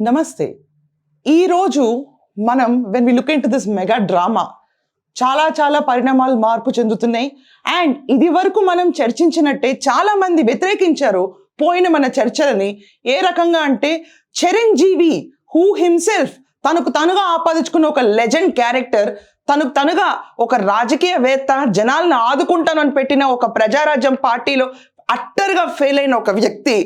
నమస్తే. ఈరోజు మనం when we look into this mega drama చాలా చాలా పరిణామాలు మార్పు చెందుతున్నాయి. అండ్ ఇది వరకు మనం చర్చించినట్టే చాలా మంది వ్యతిరేకించారు పోయిన మన చర్చలని. ఏ రకంగా అంటే చిరంజీవి హూ హిమ్సెల్ఫ్ తనకు తనుగా ఆపాదించుకున్న ఒక లెజెండ్ క్యారెక్టర్ తనకు తనుగా ఒక రాజకీయవేత్త జనాలను ఆదుకుంటానని పెట్టిన ఒక ప్రజారాజ్యం పార్టీలో అట్టర్గా ఫెయిల్ అయిన ఒక వ్యక్తి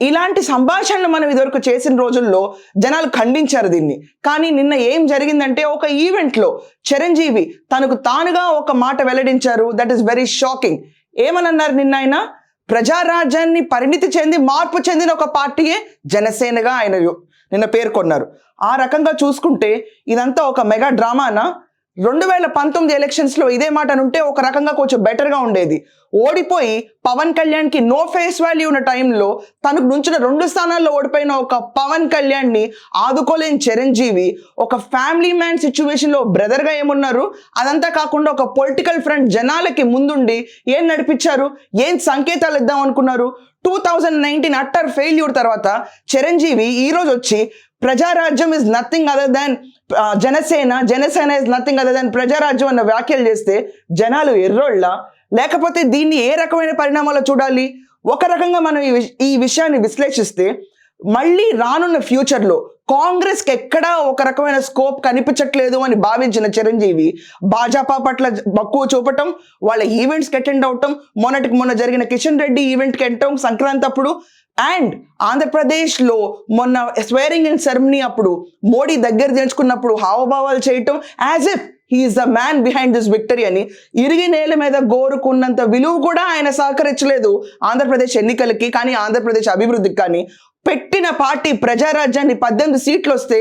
ఇలాంటి సంభాషణలు మనం ఇదివరకు చేసిన రోజుల్లో జనాలు ఖండించారు దీన్ని. కానీ నిన్న ఏం జరిగిందంటే ఒక ఈవెంట్లో చిరంజీవి తనకు తానుగా ఒక మాట వెల్లడించారు. దట్ ఈస్ వెరీ షాకింగ్ ఏమనన్నారు నిన్న ఆయన? ప్రజారాజ్యాన్ని పరిణితి చెంది మార్పు చెందిన ఒక పార్టీయే జనసేనగా ఆయన నిన్న పేర్కొన్నారు. ఆ రకంగా చూసుకుంటే ఇదంతా ఒక మెగా డ్రామానా రెండు వేల పంతొమ్మిది ఎలక్షన్స్లో ఇదే మాట అనుంటే ఒక రకంగా కొంచెం బెటర్గా ఉండేది. ఓడిపోయి పవన్ కళ్యాణ్కి నో ఫేస్ వాల్యూ ఉన్న టైంలో తనకు నుంచిన రెండు స్థానాల్లో ఓడిపోయిన ఒక పవన్ కళ్యాణ్ని ఆదుకోలేని చిరంజీవి ఒక ఫ్యామిలీ మ్యాన్ సిచ్యువేషన్లో బ్రదర్గా ఏమున్నారు? అదంతా కాకుండా ఒక పొలిటికల్ ఫ్రంట్ జనాలకి ముందుండి ఏం నడిపించారు? ఏం సంకేతాలు ఇద్దాం అనుకున్నారు? Two thousand nineteen utter failure తర్వాత చిరంజీవి ఈ రోజు వచ్చి Prajarajyam is nothing other than Janasena Janasena is nothing other than Prajarajyam అన్న వ్యాఖ్యలు చేస్తే జనాలు ఎర్రోళ్ళ. లేకపోతే దీన్ని ఏ రకమైన పరిణామాలు చూడాలి? ఒక రకంగా మనం ఈ ఈ విషయాన్ని విశ్లేషిస్తే మళ్ళీ రానున్న ఫ్యూచర్లో కాంగ్రెస్కి ఎక్కడా ఒక రకమైన స్కోప్ కనిపించట్లేదు అని భావించిన చిరంజీవి భాజపా పట్ల మక్కువ చూపటం వాళ్ళ ఈవెంట్స్కి అటెండ్ అవటం మొన్నటికి మొన్న జరిగిన కిషన్ రెడ్డి ఈవెంట్కి వెళ్ళటం సంక్రాంతి అప్పుడు అండ్ ఆంధ్రప్రదేశ్లో మొన్న స్వేరింగ్ ఇన్ సెరమనీ అప్పుడు మోడీ దగ్గర తెలుసుకున్నప్పుడు హావభావాలు చేయటం as if he is the man behind this victory అని ఇరిగి నేల మీద గోరుకున్నంత విలువ కూడా ఆయన సహకరించలేదు ఆంధ్రప్రదేశ్ ఎన్నికలకి కానీ ఆంధ్రప్రదేశ్ అభివృద్ధికి కానీ. పెట్టిన పార్టీ ప్రజారాజ్యాన్ని పద్దెనిమిది సీట్లు వస్తే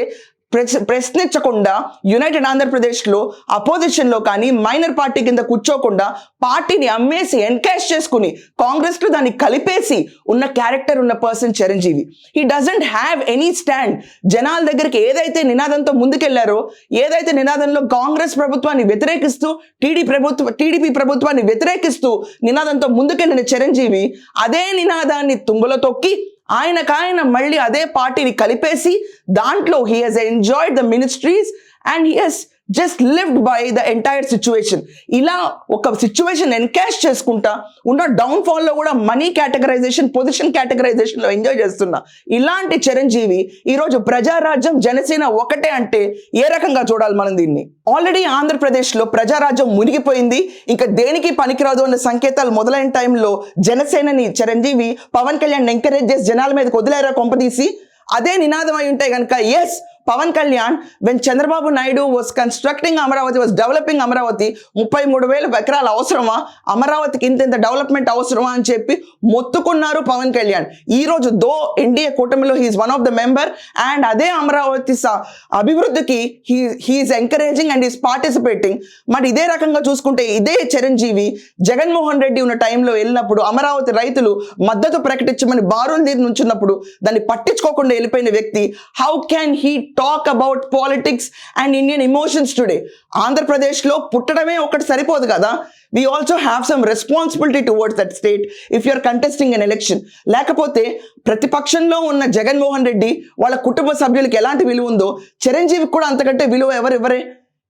ప్రశ్నించకుండా యునైటెడ్ ఆంధ్రప్రదేశ్లో అపోజిషన్లో కానీ మైనర్ పార్టీ కింద కూర్చోకుండా పార్టీని అమ్మేసి ఎన్కాష్ చేసుకుని కాంగ్రెస్లో దాన్ని కలిపేసి ఉన్న క్యారెక్టర్ ఉన్న person Chiranjeevi. He doesn't have any stand జనాల దగ్గరికి ఏదైతే నినాదంతో ముందుకెళ్ళారో ఏదైతే నినాదంలో కాంగ్రెస్ ప్రభుత్వాన్ని వ్యతిరేకిస్తూ టీడీ ప్రభుత్వ టీడీపీ ప్రభుత్వాన్ని వ్యతిరేకిస్తూ నినాదంతో ముందుకెళ్ళిన చిరంజీవి అదే నినాదాన్ని తుంగలో తొక్కి ఆయనకాయన మళ్ళీ అదే పార్టీని కలిపేసి దాంట్లో he has enjoyed the ministries and he has just lived by the entire situation ఇలా ఒక సిచ్యువేషన్ ఎన్కాష్ చేసుకుంటా ఉన్న డౌన్ఫాల్లో కూడా మనీ కేటగరైజేషన్ పొజిషన్ కేటగరైజేషన్లో ఎంజాయ్ చేస్తున్నా. ఇలాంటి చిరంజీవి ఈరోజు ప్రజారాజ్యం జనసేన ఒకటే అంటే ఏ రకంగా చూడాలి మనం దీన్ని? ఆల్రెడీ ఆంధ్రప్రదేశ్లో ప్రజారాజ్యం మునిగిపోయింది. ఇంకా దేనికి పనికిరాదు అన్న సంకేతాలు మొదలైన టైంలో జనసేనని చిరంజీవి పవన్ కళ్యాణ్ ఎంకరేజ్ చేసి జనాల మీద వదిలేరా కొంపదీసి అదే నినాదం అయి ఉంటే కనుక as Pawan Kalyan when Chandrababu Naidu was constructing Amaravati was developing Amaravati ముప్పై మూడు వేల ఎకరాలు అవసరమా? అమరావతికి ఇంత ఇంత డెవలప్మెంట్ అవసరమా అని చెప్పి మొత్తుకున్నారు పవన్ కళ్యాణ్. ఈ రోజు దో ఎన్డీఏ కూటమిలో he is one of the member and అదే అమరావతి అభివృద్ధికి he he is encouraging and is participating మరి ఇదే రకంగా చూసుకుంటే ఇదే చిరంజీవి జగన్మోహన్ రెడ్డి ఉన్న టైంలో వెళ్ళినప్పుడు అమరావతి రైతులు మద్దతు ప్రకటించమని బారులు తీరి నుంచున్నప్పుడు దాన్ని పట్టించుకోకుండా వెళ్ళిపోయిన వ్యక్తి. How can he talk about politics and Indian emotions today ఆంధ్రప్రదేశ్లో పుట్టడమే ఒకటి సరిపోదు కదా? We also have some responsibility towards that state if you're contesting an election లేకపోతే ప్రతిపక్షంలో ఉన్న జగన్మోహన్ రెడ్డి వాళ్ళ కుటుంబ సభ్యులకు ఎలాంటి విలువ ఉందో చిరంజీవికి కూడా అంతకంటే విలువ ఎవరెవరే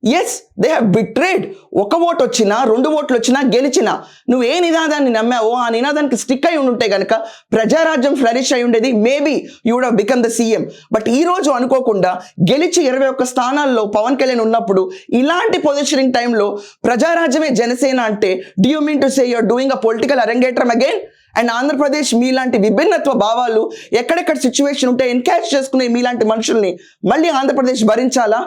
ఎస్ దే హ్యావ్ బిట్రేడ్ ఒక ఓటు వచ్చినా రెండు ఓట్లు వచ్చినా గెలిచినా. నువ్వు ఏ నినాదాన్ని నమ్మావో ఆ నినాదానికి స్టిక్ అయి ఉంటే కనుక ప్రజారాజ్యం ఫ్లరిష్ అయి ఉండేది maybe you would become the CM but ఈ రోజు అనుకోకుండా గెలిచి ఇరవై ఒక్క స్థానాల్లో పవన్ కళ్యాణ్ ఉన్నప్పుడు ఇలాంటి పొజిషనింగ్ టైంలో ప్రజారాజ్యమే జనసేన అంటే do you mean to say you're doing a political అరంగేట్రం అగైన్ అండ్ ఆంధ్రప్రదేశ్ మీలాంటి విభిన్నత్వ భావాలు ఎక్కడెక్కడ సిచ్యువేషన్ ఉంటే ఎన్కాష్ చేసుకునే మీలాంటి మనుషుల్ని మళ్ళీ ఆంధ్రప్రదేశ్ భరించాలా?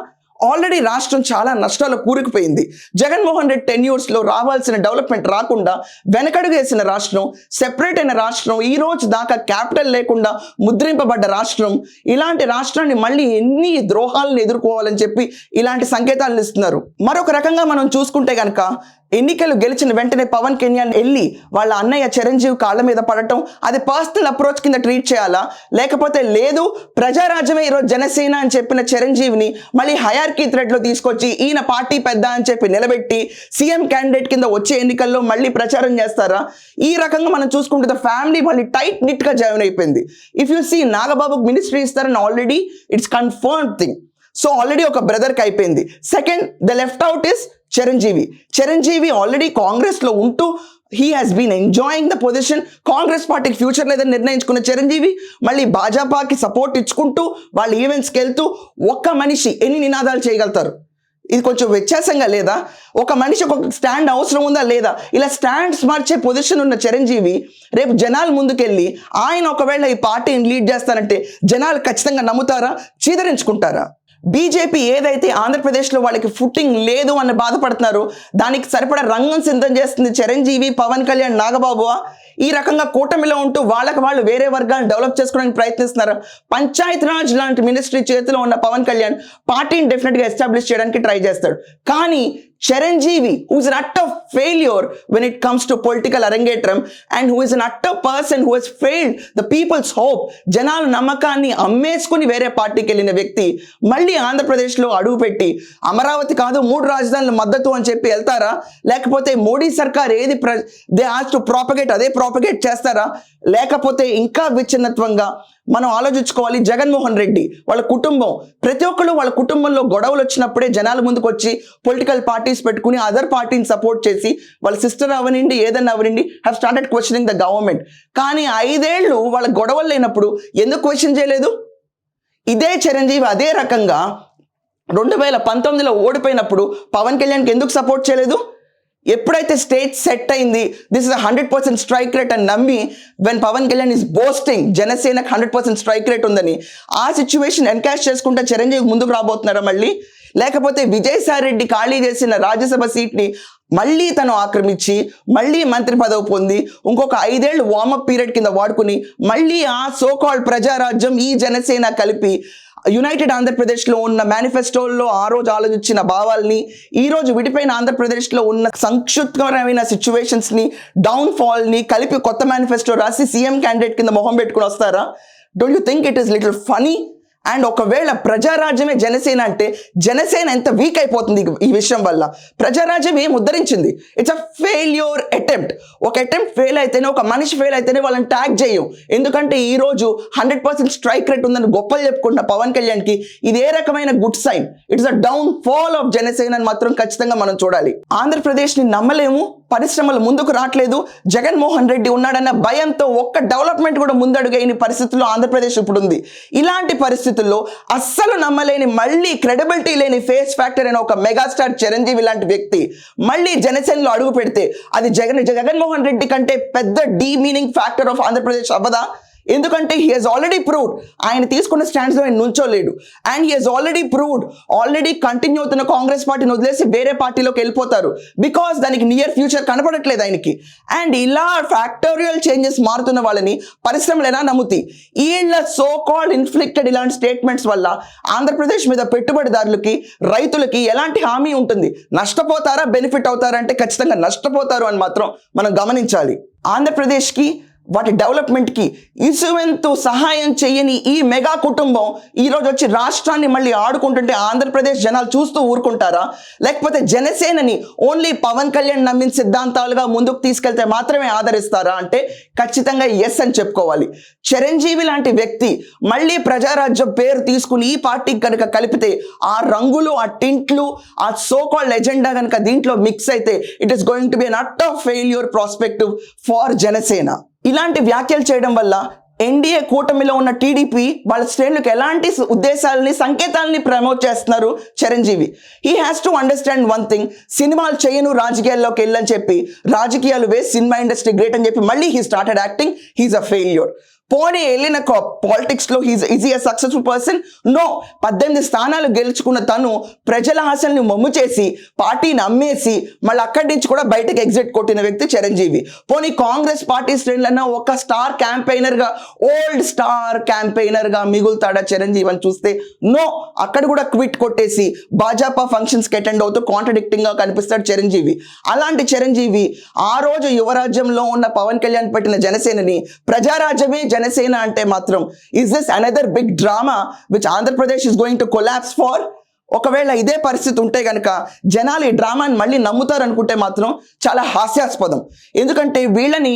ఆల్రెడీ రాష్ట్రం చాలా నష్టాలు కూరుకుపోయింది. జగన్మోహన్ రెడ్డి టెన్యూర్స్లో రావాల్సిన డెవలప్మెంట్ రాకుండా వెనకడుగేసిన రాష్ట్రం సెపరేట్ అయిన రాష్ట్రం ఈ రోజు దాకా క్యాపిటల్ లేకుండా ముద్రింపబడ్డ రాష్ట్రం ఇలాంటి రాష్ట్రాన్ని మళ్ళీ ఎన్ని ద్రోహాలను ఎదుర్కోవాలని చెప్పి ఇలాంటి సంకేతాలను ఇస్తున్నారు. మరొక రకంగా మనం చూసుకుంటే కనుక ఎన్నికలు గెలిచిన వెంటనే పవన్ కళ్యాణ్ వెళ్ళి వాళ్ళ అన్నయ్య చిరంజీవి కాళ్ళ మీద పడటం అది పర్సనల్ అప్రోచ్ కింద ట్రీట్ చేయాలా? లేకపోతే లేదు ప్రజారాజ్యమే ఈరోజు జనసేన అని చెప్పిన చిరంజీవిని మళ్ళీ హయార్కీ థ్రెడ్లో తీసుకొచ్చి ఈయన పార్టీ పెద్ద అని చెప్పి నిలబెట్టి సీఎం క్యాండిడేట్ కింద వచ్చే ఎన్నికల్లో మళ్ళీ ప్రచారం చేస్తారా? ఈ రకంగా మనం చూసుకుంటే ఫ్యామిలీ మళ్ళీ టైట్ నిట్గా జాయిన్ అయిపోయింది. ఇఫ్ యూ సీ నాగబాబుకు మినిస్ట్రీ ఇస్తారని already it's confirm thing so already ఒక బ్రదర్కి అయిపోయింది. Second the left out is Chiranjeevi Chiranjeevi already కాంగ్రెస్లో ఉంటూ he has been enjoying the position Congress పార్టీకి ఫ్యూచర్ లేదని నిర్ణయించుకున్న చిరంజీవి మళ్ళీ భాజపాకి సపోర్ట్ ఇచ్చుకుంటూ వాళ్ళ ఈవెంట్స్కి వెళ్తూ ఒక్క మనిషి ఎన్ని నినాదాలు చేయగలుగుతారు? ఇది కొంచెం వ్యత్యాసంగా లేదా? ఒక మనిషి ఒక స్టాండ్ అవసరం ఉందా లేదా? ఇలా స్టాండ్స్ మార్చే పొజిషన్ ఉన్న చిరంజీవి రేపు జనాలు ముందుకెళ్ళి ఆయన ఒకవేళ ఈ పార్టీని లీడ్ చేస్తానంటే జనాలు ఖచ్చితంగా నమ్ముతారా? చీదరించుకుంటారా? బీజేపీ ఏదైతే ఆంధ్రప్రదేశ్లో వాళ్ళకి ఫుట్టింగ్ లేదు అని బాధపడుతున్నారో దానికి సరిపడా రంగం సిద్ధం చేస్తుంది చిరంజీవి పవన్ కళ్యాణ్ నాగబాబు ఈ రకంగా కూటమిలో ఉంటూ వాళ్ళకి వాళ్ళు వేరే వర్గాలను డెవలప్ చేసుకోవడానికి ప్రయత్నిస్తున్నారు. పంచాయత్ రాజ్ లాంటి మినిస్ట్రీ చేతిలో ఉన్న పవన్ కళ్యాణ్ పార్టీని డెఫినెట్గా ఎస్టాబ్లిష్ చేయడానికి ట్రై చేస్తాడు. కానీ Chiranjeevi who is an utter failure when it comes to political అరంగేట్రం and who is an utter person who has failed the people's hope జనాల నమ్మకాన్ని అమ్మేసుకుని వేరే పార్టీకి వెళ్ళిన వ్యక్తి మళ్ళీ ఆంధ్రప్రదేశ్లో అడుగుపెట్టి అమరావతి కాదు మూడు రాజధానుల మద్దతు అని చెప్పి వెళ్తారా లేకపోతే మోడీ సర్కార్ ఏది ప్ర దే హాస్ టు ప్రాపగేట్ అదే ప్రాపగేట్ చేస్తారా లేకపోతే ఇంకా విచ్ఛిన్నత్వంగా మనం ఆలోచించుకోవాలి జగన్మోహన్ రెడ్డి వాళ్ళ కుటుంబం ప్రతి ఒక్కరు వాళ్ళ కుటుంబంలో గొడవలు వచ్చినప్పుడే జనాల ముందుకు వచ్చి పొలిటికల్ పార్టీస్ పెట్టుకుని అదర్ పార్టీని సపోర్ట్ చేసి వాళ్ళ సిస్టర్ అవనండి ఏదన్నా అవనండి have started questioning the government కానీ ఐదేళ్ళు వాళ్ళ గొడవలు లేనప్పుడు ఎందుకు క్వశ్చన్ చేయలేదు? ఇదే చిరంజీవి అదే రకంగా రెండు వేల పంతొమ్మిదిలో ఓడిపోయినప్పుడు పవన్ కళ్యాణ్కి ఎందుకు సపోర్ట్ చేయలేదు? ఎప్పుడైతే స్టేట్ సెట్ అయింది this is hundred percent strike rate అని నమ్మి when Pawan Kalyan is boasting జనసేనకు హండ్రెడ్ పర్సెంట్ స్ట్రైక్ రేట్ ఉందని ఆ సిచ్యువేషన్ ఎన్కాష్ చేసుకుంటే చిరంజీవి ముందుకు రాబోతున్నారా మళ్ళీ? లేకపోతే విజయసాయిరెడ్డి ఖాళీ చేసిన రాజ్యసభ సీట్ని మళ్ళీ తను ఆక్రమించి మళ్ళీ మంత్రి పదవి పొంది ఇంకొక ఐదేళ్ళు వార్మప్ పీరియడ్ కింద వాడుకుని మళ్ళీ ఆ సోకాల్ ప్రజారాజ్యం ఈ జనసేన కలిపి యునైటెడ్ ఆంధ్రప్రదేశ్లో ఉన్న మేనిఫెస్టోల్లో ఆ రోజు ఆలోచించిన భావాల్ని ఈ రోజు విడిపోయిన ఆంధ్రప్రదేశ్లో ఉన్న సంక్షిప్తమైన సిచ్యువేషన్స్ని డౌన్ఫాల్ని కలిపి కొత్త మేనిఫెస్టో రాసి సీఎం క్యాండిడేట్ కింద మొహం పెట్టుకుని వస్తారా? Don't you think it is little funny and ఒకవేళ ప్రజారాజ్యమే జనసేన అంటే జనసేన ఎంత వీక్ అయిపోతుంది ఈ- విషయం వల్ల. ప్రజారాజ్యం ఏం ఉద్ధరించింది? ఇట్స్ అ ఫెయిల్యూర్ అటెంప్ట్ ఒక అటెంప్ట్ ఫెయిల్ అయితేనే ఒక మనిషి ఫెయిల్ అయితేనే వాళ్ళని ట్యాగ్ చేయం ఎందుకంటే ఈ రోజు హండ్రెడ్ పర్సెంట్ స్ట్రైక్ రేట్ ఉందని గొప్పలు చెప్పుకుంటున్న పవన్ కళ్యాణ్కి ఇది ఏ రకమైన good sign it's a downfall of Janasena అని మాత్రం ఖచ్చితంగా మనం చూడాలి. ఆంధ్రప్రదేశ్ని నమ్మలేము పరిశ్రమలు ముందుకు రావట్లేదు జగన్మోహన్ రెడ్డి ఉన్నాడన్న భయంతో ఒక్క డెవలప్మెంట్ కూడా ముందడుగైన పరిస్థితుల్లో ఆంధ్రప్రదేశ్ ఇప్పుడు ఉంది ఇలాంటి పరిస్థితి పరిస్థితుల్లో అస్సలు నమ్మలేని మళ్ళీ క్రెడిబిలిటీ లేని ఫేస్ ఫ్యాక్టర్ అయిన ఒక మెగాస్టార్ చిరంజీవి లాంటి వ్యక్తి మళ్ళీ జనసేనలో అడుగు పెడితే అది జగన్ జగన్మోహన్ రెడ్డి కంటే పెద్ద demeaning factor of Andhra Pradesh అవ్వదా? ఎందుకంటే హీ హెస్ ఆల్రెడీ ప్రూవ్డ్ ఆయన తీసుకున్న స్టాండ్స్ ఆయన నుంచోలేడు. And he has already proved already continue అవుతున్న కాంగ్రెస్ పార్టీని వదిలేసి వేరే పార్టీలోకి వెళ్ళిపోతారు. బికాస్ దానికి నియర్ ఫ్యూచర్ కనపడట్లేదు ఆయనకి. అండ్ ఇలా ఫ్యాక్టోరియల్ చేంజెస్ మారుతున్న వాళ్ళని పరిశ్రమలు ఎలా నమ్ముతాయి? వీళ్ళ సో కాల్డ్ ఇన్ఫ్లిక్టెడ్ ఇలాంటి స్టేట్మెంట్స్ వల్ల ఆంధ్రప్రదేశ్ మీద పెట్టుబడిదారులకి రైతులకి ఎలాంటి హామీ ఉంటుంది? నష్టపోతారా బెనిఫిట్ అవుతారా అంటే ఖచ్చితంగా నష్టపోతారు అని మాత్రం మనం గమనించాలి. ఆంధ్రప్రదేశ్కి వాటి డెవలప్మెంట్కి ఇసువెంతు సహాయం చేయని ఈ మెగా కుటుంబం ఈరోజు వచ్చి రాష్ట్రాన్ని మళ్ళీ ఆడుకుంటుంటే ఆంధ్రప్రదేశ్ జనాలు చూస్తూ ఊరుకుంటారా? లేకపోతే జనసేనని ఓన్లీ పవన్ కళ్యాణ్ నమ్మిన సిద్ధాంతాలుగా ముందుకు తీసుకెళ్తే మాత్రమే ఆదరిస్తారా? అంటే ఖచ్చితంగా ఎస్ అని చెప్పుకోవాలి. చిరంజీవి లాంటి వ్యక్తి మళ్ళీ ప్రజారాజ్యం పేరు తీసుకుని ఈ పార్టీకి కనుక కలిపితే ఆ రంగులు ఆ టింట్లు ఆ సో లెజెండా ఎజెండా కనుక దీంట్లో మిక్స్ అయితే it is going to be an utter failure prospective for Janasena. ఇలాంటి వ్యాఖ్యలు చేయడం వల్ల ఎన్డీఏ కూటమిలో ఉన్న టీడీపీ వాళ్ళ శ్రేణులకు ఎలాంటి ఉద్దేశాలని సంకేతాలని ప్రమోట్ చేస్తున్నారు Chiranjeevi. He has to understand one thing సినిమాలు చేయను రాజకీయాల్లోకి వెళ్ళని చెప్పి రాజకీయాలు వేసి సినిమా ఇండస్ట్రీ గ్రేట్ అని చెప్పి మళ్ళీ he started acting he's a failure పోనీ వెళ్ళిన పాలిటిక్స్లో he's easy a successful person no పద్దెనిమిది స్థానాలు గెలుచుకున్న తను ప్రజల ఆశల్ని మమ్ము చేసి పార్టీని అమ్మేసి మళ్ళీ అక్కడి నుంచి కూడా బయటకు ఎగ్జిట్ కొట్టిన వ్యక్తి చిరంజీవి. పోనీ కాంగ్రెస్ పార్టీ శ్రేణులన్న ఒక స్టార్ క్యాంపెయినర్గా ఓల్డ్ స్టార్ క్యాంపెయినర్గా మిగులుతాడా చిరంజీవి అని చూస్తే నో అక్కడ కూడా క్విట్ కొట్టేసి భాజపా ఫంక్షన్స్కి అటెండ్ అవుతూ కాంట్రడిక్టింగ్గా కనిపిస్తాడు చిరంజీవి. అలాంటి చిరంజీవి ఆ రోజు యువరాజ్యంలో ఉన్న పవన్ కళ్యాణ్ పెట్టిన జనసేనని ప్రజారాజ్యమే జనసేన అంటే మాత్రం is this another big drama which Andhra Pradesh is going to collapse for ఒకవేళ ఇదే పరిస్థితి ఉంటే గనక జనాలు ఈ డ్రామాని మళ్ళీ నమ్ముతారనుకుంటే మాత్రం చాలా హాస్యాస్పదం. ఎందుకంటే వీళ్ళని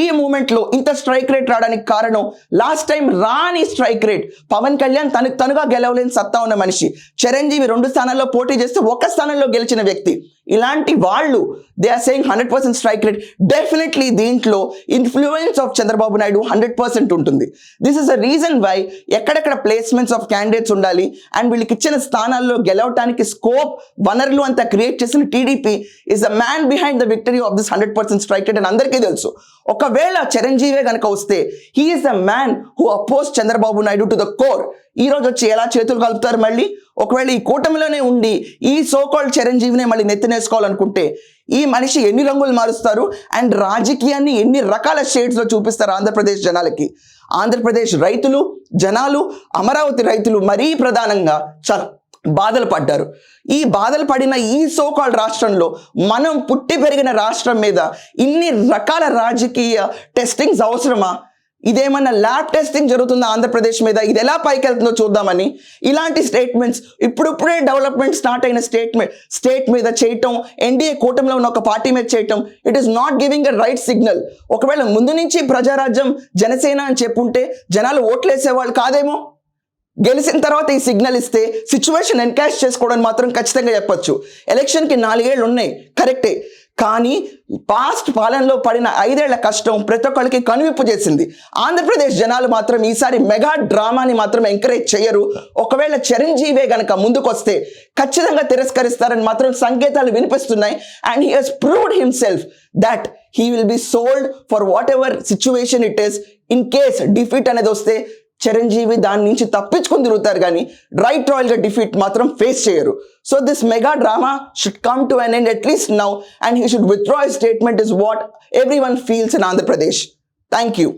ఈ మూమెంట్లో ఇంత స్ట్రైక్ రేట్ రావడానికి కారణం లాస్ట్ టైం రాని స్ట్రైక్ రేట్ పవన్ కళ్యాణ్ తనకు తనుగా గెలవలేని సత్తా ఉన్న మనిషి. చిరంజీవి రెండు స్థానాల్లో పోటీ చేస్తే ఒక స్థానంలో గెలిచిన వ్యక్తి. ఇలాంటి వాళ్ళు they are saying hundred percent strike rate definitely దీంట్లో influence of Chandrababu Naidu hundred percent ఉంటుంది. This is a reason why ఎక్కడెక్కడ ప్లేస్మెంట్స్ ఆఫ్ క్యాండిడేట్స్ ఉండాలి అండ్ వీళ్ళకి ఇచ్చిన స్థానాల్లో గెలవటానికి స్కోప్ వనరులు అంతా క్రియేట్ చేసిన TDP is the man behind the victory of this hundred percent strike rate అని అందరికీ తెలుసు. ఒకవేళ చిరంజీవే కనుక వస్తే he is the man who oppose Chandrababu Naidu to the core ఈ రోజు వచ్చి ఎలా చేతులు కలుపుతారు మళ్ళీ? ఒకవేళ ఈ కూటమిలోనే ఉండి ఈ సోకాల్డ్ చిరంజీవిని మళ్ళీ నెత్తినేసుకోవాలనుకుంటే ఈ మనిషి ఎన్ని రంగులు మారుస్తారు? అండ్ రాజకీయాన్ని ఎన్ని రకాల షేడ్స్లో చూపిస్తారు ఆంధ్రప్రదేశ్ జనాలకి? ఆంధ్రప్రదేశ్ రైతులు జనాలు అమరావతి రైతులు మరీ ప్రధానంగా చాలా బాధలు పడ్డారు. ఈ బాధలు పడిన ఈ సోకాల్ రాష్ట్రంలో మనం పుట్టి పెరిగిన రాష్ట్రం మీద ఇన్ని రకాల రాజకీయ టెస్టింగ్స్ అవసరమా? ఇదేమన్నా ల్యాబ్ టెస్టింగ్ జరుగుతుందా ఆంధ్రప్రదేశ్ మీద? ఇది ఎలా పైకి వెళ్తుందో చూద్దామని ఇలాంటి స్టేట్మెంట్స్ ఇప్పుడిప్పుడే డెవలప్మెంట్ స్టార్ట్ అయిన స్టేట్మెంట్ స్టేట్ మీద చేయటం ఎన్డీఏ కూటమిలో ఉన్న ఒక పార్టీ మీద చేయటం it is not giving a right signal ఒకవేళ ముందు నుంచి ప్రజారాజ్యం జనసేన అని చెప్పుంటే జనాలు ఓట్లేసేవాళ్ళు కాదేమో? గెలిచిన తర్వాత ఈ సిగ్నల్ ఇస్తే సిచ్యువేషన్ ఎన్కాష్ చేసుకోవడం మాత్రం ఖచ్చితంగా చెప్పొచ్చు. ఎలక్షన్కి నాలుగేళ్ళు ఉన్నాయి కరెక్టే కానీ పాస్ట్ పాలనలో పడిన ఐదేళ్ళ కష్టం ప్రతి ఒక్కరికి కనువిప్పు చేసింది. ఆంధ్రప్రదేశ్ జనాలు మాత్రం ఈసారి మెగా డ్రామాని మాత్రం ఎంకరేజ్ చేయరు. ఒకవేళ చిరంజీవే గనక ముందుకొస్తే ఖచ్చితంగా తిరస్కరిస్తారని మాత్రం సంకేతాలు వినిపిస్తున్నాయి. And he has proved himself that he will be sold for whatever situation it is in case defeat అనేది వస్తే చిరంజీవి దాని నుంచి తప్పించుకొని తిరుగుతారు కానీ రైట్ రాయల్గా డిఫీట్ మాత్రం ఫేస్ చేయరు. So this mega drama should come to an end at least now and he should withdraw statement is what everyone feels in Andhra Pradesh thank you